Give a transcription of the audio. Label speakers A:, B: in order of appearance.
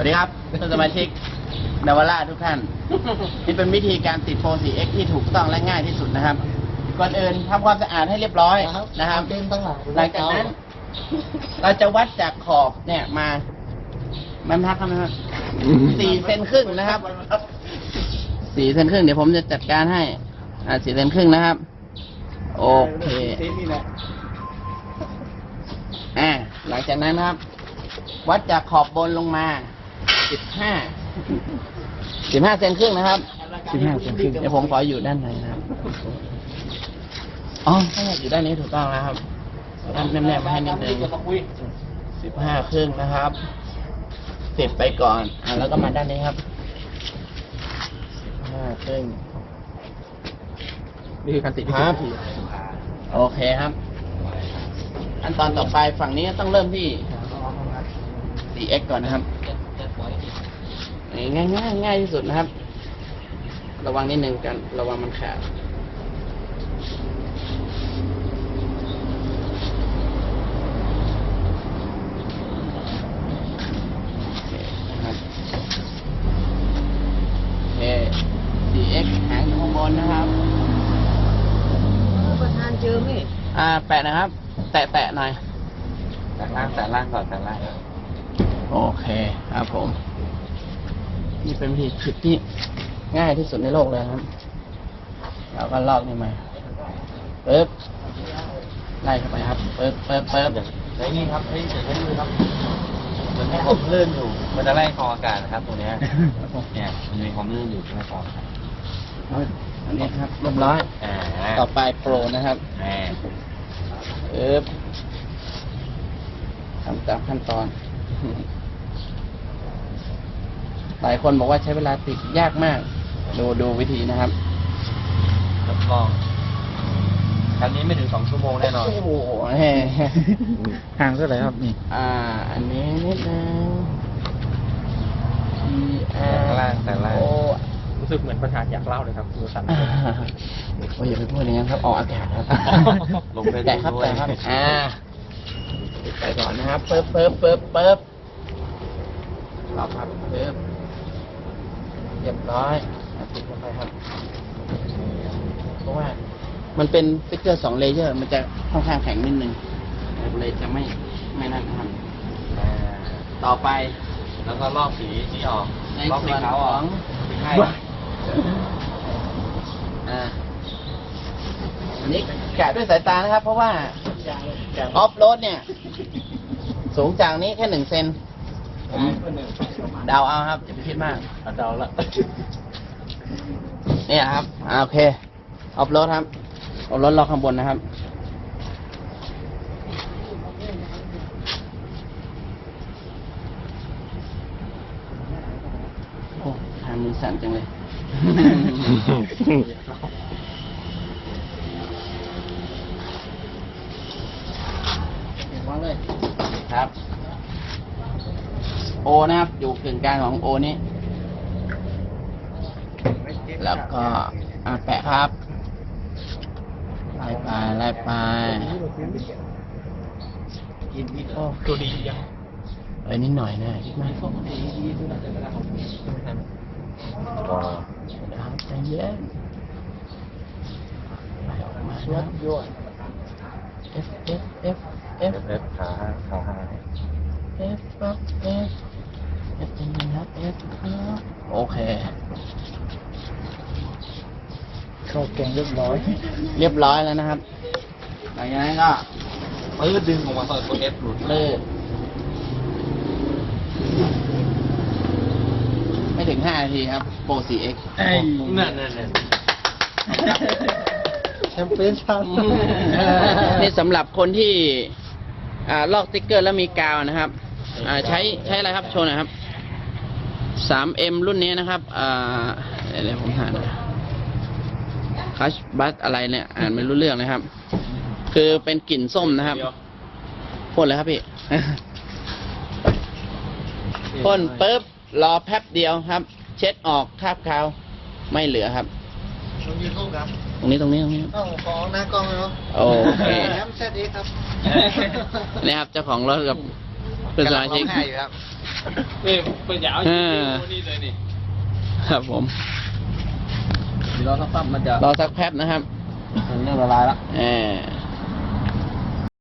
A: วัสดีครับท่านสมาชิกนวราทุกท่าน นี่เป็นวิธีการติดโฟ 4X ที่ถูกต้องและง่ายที่สุดนะครับ ก่อนอื่นทำความสะอาดให้เรียบร้อยนะครับ
B: เต้นตั้งหลัง
A: หลังจากนั้น เราจะวัดจากขอบเนี่ยมามันทักกันนะครับสี่เซนครึ่งนะครับสี่เซนครึ่งเดี๋ยวผมจะจัดการให้ อ่าสี่เซนครึ่งนะครับ โอเคอ่าหลังจากนั้นนะครับ วัดจากขอบบนลงมา สิบห้าสิบห้าเซนครึ่งนะครับ
B: 15เซนครึ่ง
A: เดี๋ยวผมขออยู่ด้านในนะครับอ๋อถ้าอยากอยู่ด้านนี้ถูกต้องแล้วครับด้านแนบๆมาให้นิดนึงสิบห้าครึ่งนะครับสิบไปก่อนอ่าแล้วก็มาด้านนี้ครับสิบห้าครึ่ง
B: นี่คือการติด
A: ครับโอเคครับขั้นตอนต่อไปฝั่งนี้ต้องเริ่มที่ 4x ก่อนนะครับ ง่ายง่ายๆง่ายที่สุดนะครับ ระวังนิดนึงกัน ระวังมันขาดโอเคนะครับโอเค 4x หางอยู่ข้างบนนะครับ
B: ประธานเจอไหม
A: อ่าแปะนะครับ แตะแตะหน่อย
B: แต่ล่างแต่ล่างก่อนแต่ล่าง
A: โอเคครับผม นี่เป็นวิธีคิดที่ง่ายที่สุดในโลกเลยครับเราก็ลอกนี่มาปึ๊บไล่เข้าไปครับปึ๊บปึ๊บปึ๊บ
B: ไอ้นี่ครับไอ้เดี๋ยวให้ดูครับมันมีความลื่นอยู่ มันจะไล่คออากาศนะครับตรงเนี้ยเนี่ยมันมีความลื่นอยู่ใช่ไหมคออากาศ
A: อันนี้ครับเรียบร้อย
B: อ่า
A: ต่อไปโปรนะครับ
B: แหม
A: ปึ๊บทำตามขั้นตอน หลายคนบอกว่าใช้เวลาติดยากมาก ดูดูวิธีนะครับ
B: ทดลองคันนี้ไม่ถึงสองชั่วโมงแน่นอน
A: โอ้โหแหม
B: ห่างเท่าไหร่ครับนี่
A: อ่า อันนี้นิดนึง T
B: แต่ล่างแต่ล่าง
A: โอ้
C: รู้สึกเหมือนประธานอยากเล่าเลยครับคุณสัน
A: อ่าโอ้ยอย่าไปพูดอย่างนั้นครับ ออกอากาศครับ
B: ลงไป
A: แต่ครับ
B: ด้วย
A: แต่ครับอ่าปิด ไปก่อนนะครับเปิบเปิบเปิบเปิบรอบครับเปิบเรียบร้อยอะติดลงไปครับเพราะว่ามันเป็นสติ๊กเกอร์สองเลเยอร์ มันจะค่อนข้างแข็งนิดนึงเลยจะไม่ไม่นั่นนะครับ
B: อ่า
A: ต่อไป
B: แล้วก็ลอกสีนี้ออก
A: ใน
B: ลอกสี
A: ส่วน
B: ขาว
A: ข
B: อ
A: อ
B: อก
A: ง
B: ไม่ใช่
A: อ่าอันนี้แกะด้วยสายตานะครับ เพราะว่าออฟโรดเนี่ย สูงจากนี้แค่หนึ่งเซนผมเดาเอาครับอย่าไปคิดมาก
B: เอาเดาละ
A: เนี่ยครับอ่าโอเคออฟโรดครับออฟโรดล็อกข้างบนนะครับโอ้ทางมือสั่นจังเลย วางเลย ครับ โอนะครับอยู่กึ่งกลางของโอนี้ แล้วก็อะแปะครับ ไล่ไปไล่ไป
B: กินพี่
A: โอ้
C: ตัวดียัง
A: เอ้ยนิดหน่อยนะคิดมาก
B: ว้าว
A: ครับใจเย็นไล่ออกมา
B: ชวดยั่ว
A: F F F
B: เอ
A: F
B: ฟเอฟขาขาหาย
A: F ครับ F F จริงๆครับ F ครับโอเค
B: เข้าแกงเรียบร้อย
A: เรียบร้อยแล้วนะครับ หลังจากนั้นก็
B: ปื้ดดึงออกมาตอนตัวเอฟหลุด
A: เลิกไม่ถึง 5 นาทีครับโปร 4X
B: นั่นนั่นนั่นแช มเปญชา
A: นี่สำหรับคนที่อ่าลอกสติ๊กเกอร์แล้วมีกาวนะครับอ่าใช้ใช้อะไรครับโชว์หน่อยครับ 3M รุ่นนี้นะครับอ่าเดี๋ยวเดี๋ยวผมหาหน่อยคัชบัสอะไรเนี่ย อ่านไม่รู้เรื่องนะครับ คือเป็นกลิ่นส้มนะครับพ่นเลยครับพี่พ่นปุ๊บรอแป๊บเดียวครับ เช็ดออกคราบคาวไม่เหลือครับ
B: ยืนรูครับ
A: ตรงนี้ตรงนี้ตรงนี้
B: คจ้อของหน้ากล้องเลยเนาะ
A: โอเค
B: แอมเซดเอครับ
A: นะครับเจ้าของรถกับเพื่นสมาชิ้
B: องไอยู่ครับ
C: นี่เป็นยาว
A: จริงๆ
C: นี่เลยนี่
A: ครับผม
B: รอสักแป๊บมันจะ
A: รอสักแป๊บนะครับ
B: เรื่องละลายละ
A: เออ